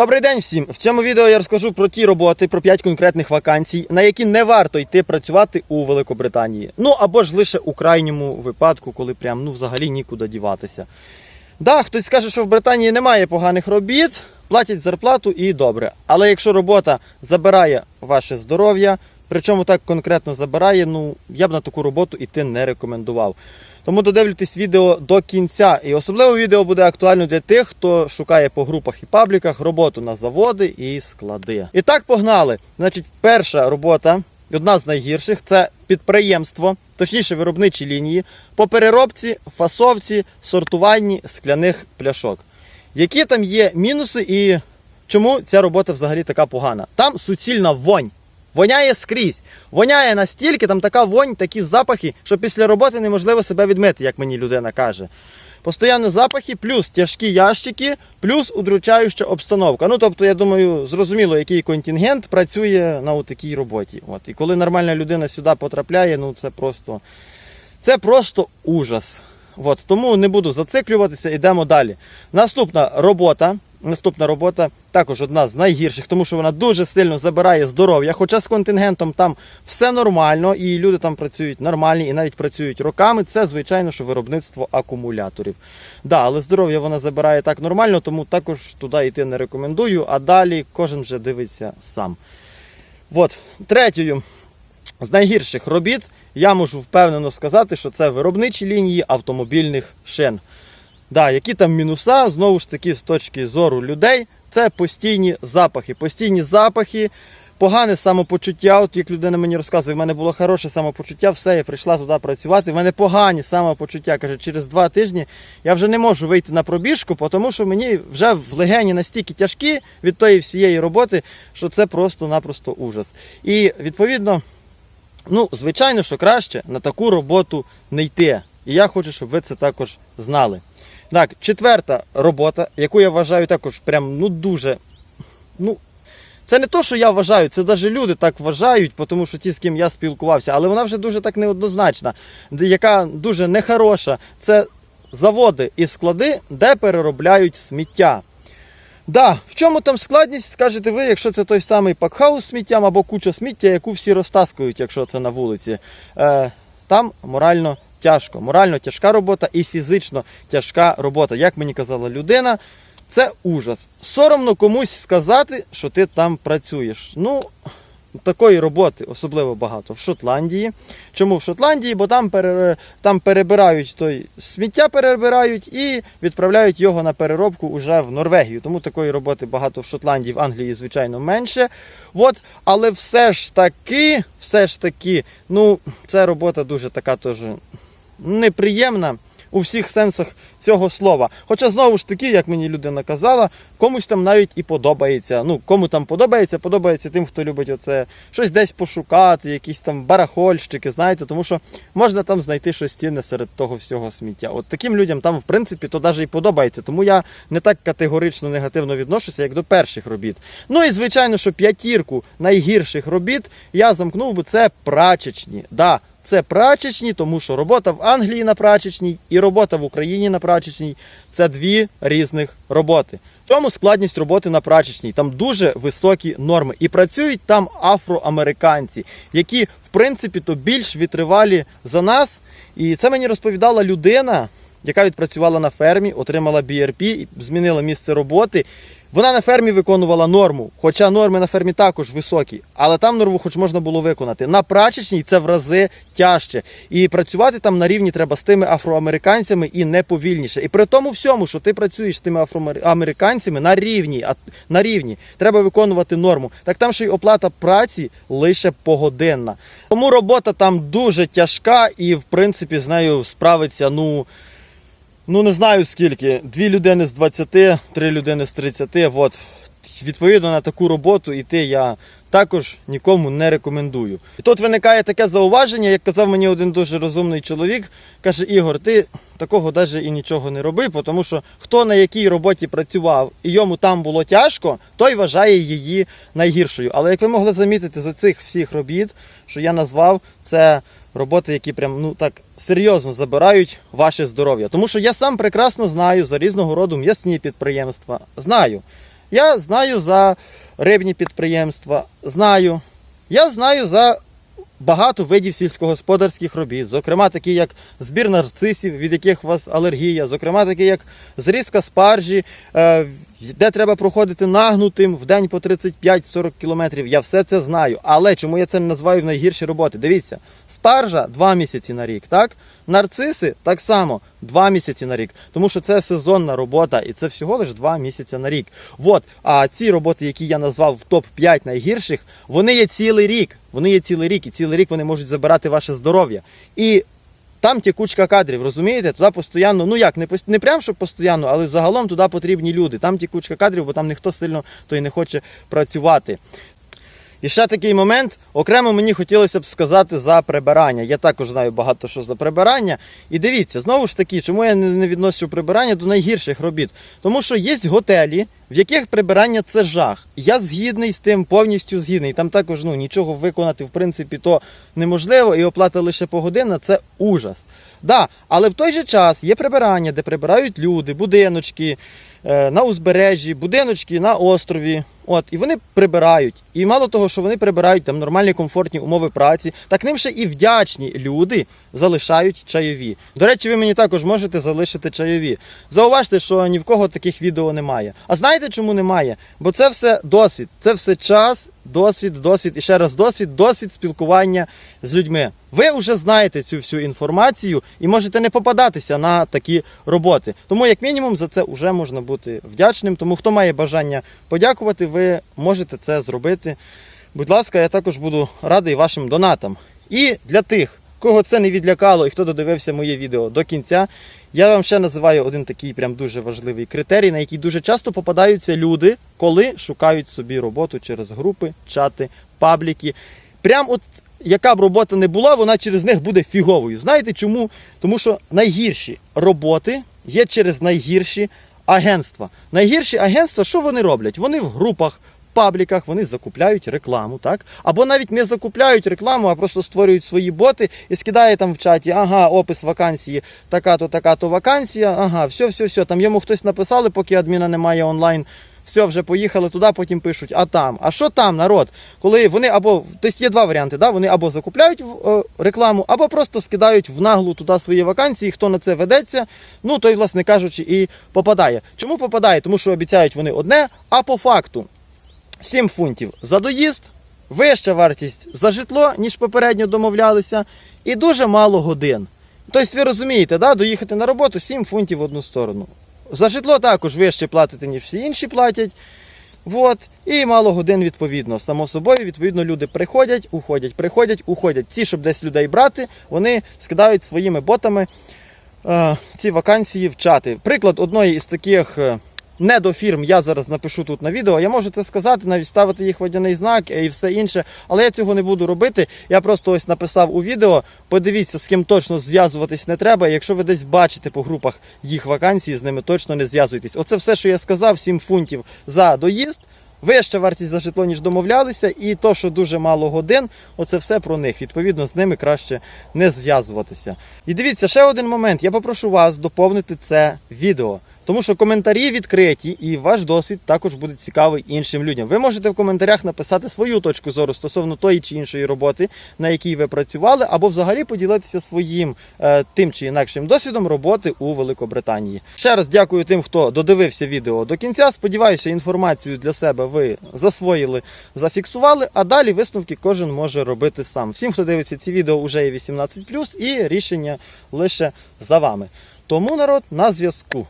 Добрий день всім! В цьому відео я розкажу про ті роботи, про 5 конкретних вакансій, на які не варто йти працювати у Великобританії. Ну або ж лише у крайньому випадку, коли прям ну взагалі нікуди діватися. Да, хтось скаже, що в Британії немає поганих робіт, платять зарплату і добре. Але якщо робота забирає ваше здоров'я, причому так конкретно забирає, ну я б на таку роботу іти не рекомендував. Тому додивлюйтесь відео до кінця. І особливо відео буде актуально для тих, хто шукає по групах і пабліках роботу на заводи і склади. І так погнали. Значить, перша робота, одна з найгірших, це підприємство, точніше виробничі лінії по переробці, фасовці, сортуванні скляних пляшок. Які там є мінуси і чому ця робота взагалі така погана? Там суцільна вонь. Воняє скрізь. Воняє настільки, там така вонь, такі запахи, що після роботи неможливо себе відмити, як мені людина каже. Постоянні запахи, плюс тяжкі ящики, плюс удручаюча обстановка. Ну тобто, я думаю, зрозуміло, який контингент працює на такій роботі. От. І коли нормальна людина сюди потрапляє, ну це просто, це просто ужас. От. Тому не буду зациклюватися, йдемо далі. Наступна робота. Наступна робота також одна з найгірших, тому що вона дуже сильно забирає здоров'я. Хоча з контингентом там все нормально, і люди там працюють нормальні і навіть працюють роками. Це звичайно, що виробництво акумуляторів. Да, але здоров'я вона забирає так нормально, тому також туди йти не рекомендую. А далі кожен вже дивиться сам. От, третьою з найгірших робіт я можу впевнено сказати, що це виробничі лінії автомобільних шин. Да, які там мінуса, знову ж таки, з точки зору людей, це постійні запахи. Постійні запахи, погане самопочуття. От як людина мені розказує, в мене було хороше самопочуття, все, я прийшла туди працювати. В мене погані самопочуття. Каже, через два тижні я вже не можу вийти на пробіжку, тому що мені вже в легені настільки тяжкі від тої всієї роботи, що це просто-напросто ужас. І відповідно, ну, звичайно, що краще на таку роботу не йти. І я хочу, щоб ви це також знали. Так, четверта робота, яку я вважаю також прям ну дуже. Ну, це не то, що я вважаю, це навіть люди так вважають, тому що ті, з ким я спілкувався, але вона вже дуже так неоднозначна, яка дуже нехороша. Це заводи і склади, де переробляють сміття. Да, в чому там складність, скажете ви, якщо це той самий пакхаус з сміттям або куча сміття, яку всі розтаскують, якщо це на вулиці. Е, там морально тяжко. Морально тяжка робота і фізично тяжка робота. Як мені казала людина, це ужас. Соромно комусь сказати, що ти там працюєш. Ну, такої роботи особливо багато в Шотландії. Чому в Шотландії? Бо там, пере, там перебирають той сміття перебирають і відправляють його на переробку уже в Норвегію. Тому такої роботи багато в Шотландії, в Англії, звичайно, менше. От, але все ж таки, все ж таки, ну, ця робота дуже така теж неприємна у всіх сенсах цього слова. Хоча знову ж таки, як мені людина казала, комусь там навіть і подобається. Ну, кому там подобається, подобається тим, хто любить оце щось десь пошукати, якісь там барахольщики, знаєте, тому що можна там знайти щось цінне серед того всього сміття. От таким людям там, в принципі, то навіть і подобається. Тому я не так категорично негативно відношуся, як до перших робіт. Ну і звичайно, що п'ятірку найгірших робіт я замкнув, бо це прачечні. Да, це прачечні, тому що робота в Англії на прачечній і робота в Україні на прачечній це дві різних роботи. В чому складність роботи на прачечній? Там дуже високі норми. І працюють там афроамериканці, які, в принципі, то більш витривалі за нас. І це мені розповідала людина, яка відпрацювала на фермі, отримала BRP, змінила місце роботи. Вона на фермі виконувала норму, хоча норми на фермі також високі, але там норму хоч можна було виконати. На прачечній це в рази тяжче. І працювати там на рівні треба з тими афроамериканцями і не повільніше. І при тому всьому, що ти працюєш з тими афроамериканцями на рівні, а на рівні треба виконувати норму. Так там ще й оплата праці лише погодинна. Тому робота там дуже тяжка і, в принципі, з нею справиться, ну. Ну не знаю скільки. Дві людини з 20, три людини з 30. От. Відповідно на таку роботу йти я також нікому не рекомендую. І тут виникає таке зауваження, як казав мені один дуже розумний чоловік, каже: Ігор, ти такого навіть і нічого не роби, тому що хто на якій роботі працював і йому там було тяжко, той вважає її найгіршою. Але як ви могли замітити з цих всіх робіт, що я назвав, це роботи, які прям ну так серйозно забирають ваше здоров'я. Тому що я сам прекрасно знаю за різного роду м'ясні підприємства. Знаю. Я знаю за рибні підприємства, знаю. Я знаю за багато видів сільськогосподарських робіт, зокрема такі як збір нарцисів, від яких у вас алергія, зокрема такі як зрізка спаржі, е, де треба проходити нагнутим в день по 35-40 кілометрів. Я все це знаю. Але чому я це не називаю в найгірші роботи? Дивіться, спаржа 2 місяці на рік, так? Нарциси так само 2 місяці на рік, тому що це сезонна робота і це всього лише 2 місяці на рік. От, а ці роботи, які я назвав в топ-5 найгірших, вони є цілий рік. Вони є цілий рік, і цілий рік вони можуть забирати ваше здоров'я. І там тікучка кадрів, розумієте? Туди постійно, ну як, не, не прям щоб постійно, але загалом туди потрібні люди. Там тікучка кадрів, бо там ніхто сильно то й не хоче працювати. І ще такий момент. Окремо мені хотілося б сказати за прибирання. Я також знаю багато що за прибирання. І дивіться, знову ж таки, чому я не відношу прибирання до найгірших робіт? Тому що є готелі, в яких прибирання це жах. Я згідний з тим, повністю згідний. Там також ну, нічого виконати, в принципі, то неможливо, і оплата лише погодинна це ужас. Да, але в той же час є прибирання, де прибирають люди, будиночки на узбережжі, будиночки на острові. От, і вони прибирають. І мало того, що вони прибирають там нормальні комфортні умови праці, так ним ще і вдячні люди залишають чайові. До речі, ви мені також можете залишити чайові. Зауважте, що ні в кого таких відео немає. А знаєте, чому немає? Бо це все досвід, це все час, досвід, досвід і ще раз досвід, досвід спілкування з людьми. Ви вже знаєте цю всю інформацію і можете не попадатися на такі роботи. Тому, як мінімум, за це вже можна бути вдячним. Тому хто має бажання подякувати, ви можете це зробити. Будь ласка, я також буду радий вашим донатам. І для тих, кого це не відлякало і хто додивився моє відео до кінця, я вам ще називаю один такий прям дуже важливий критерій, на який дуже часто попадаються люди, коли шукають собі роботу через групи, чати, пабліки. Прям от яка б робота не була, вона через них буде фіговою. Знаєте чому? Тому що найгірші роботи є через найгірші агентства. Найгірші агентства, що вони роблять? Вони в групах. Пабліках вони закупляють рекламу, так? Або навіть не закупляють рекламу, а просто створюють свої боти і скидає там в чаті, ага, опис вакансії, така-то, така-то вакансія, ага, все, все, все. Там йому хтось написали, поки адміна немає онлайн. Все, вже поїхали туди, потім пишуть, а там. А що там, народ? Коли вони або. Тобто є два варіанти, да? вони або закупляють е, рекламу, або просто скидають в наглу туди свої вакансії. Хто на це ведеться, ну той, власне кажучи, і попадає. Чому попадає? Тому що обіцяють вони одне, а по факту 7 фунтів за доїзд, вища вартість за житло, ніж попередньо домовлялися, і дуже мало годин. Тобто, ви розумієте, да? доїхати на роботу 7 фунтів в одну сторону. За житло також вище платите, ніж всі інші платять. От. І мало годин відповідно. Само собою, відповідно, люди приходять, уходять, приходять, уходять. Ці, щоб десь людей брати, вони скидають своїми ботами е, ці вакансії в чати. Приклад одної із таких е, недофірм я зараз напишу тут на відео. Я можу це сказати, навіть ставити їх водяний знак і все інше, але я цього не буду робити. Я просто ось написав у відео. Подивіться, з ким точно зв'язуватись не треба. Якщо ви десь бачите по групах їх вакансії, з ними точно не зв'язуйтесь. Оце все, що я сказав, 7 фунтів за доїзд. Вища вартість за житло, ніж домовлялися, і то, що дуже мало годин, оце все про них. Відповідно, з ними краще не зв'язуватися. І дивіться, ще один момент. Я попрошу вас доповнити це відео. Тому що коментарі відкриті, і ваш досвід також буде цікавий іншим людям. Ви можете в коментарях написати свою точку зору стосовно тої чи іншої роботи, на якій ви працювали, або взагалі поділитися своїм е, тим чи інакшим досвідом роботи у Великобританії. Ще раз дякую тим, хто додивився відео до кінця. Сподіваюся, інформацію для себе ви засвоїли, зафіксували, а далі висновки кожен може робити сам. Всім, хто дивиться ці відео, вже є 18+, і рішення лише за вами. Тому народ на зв'язку.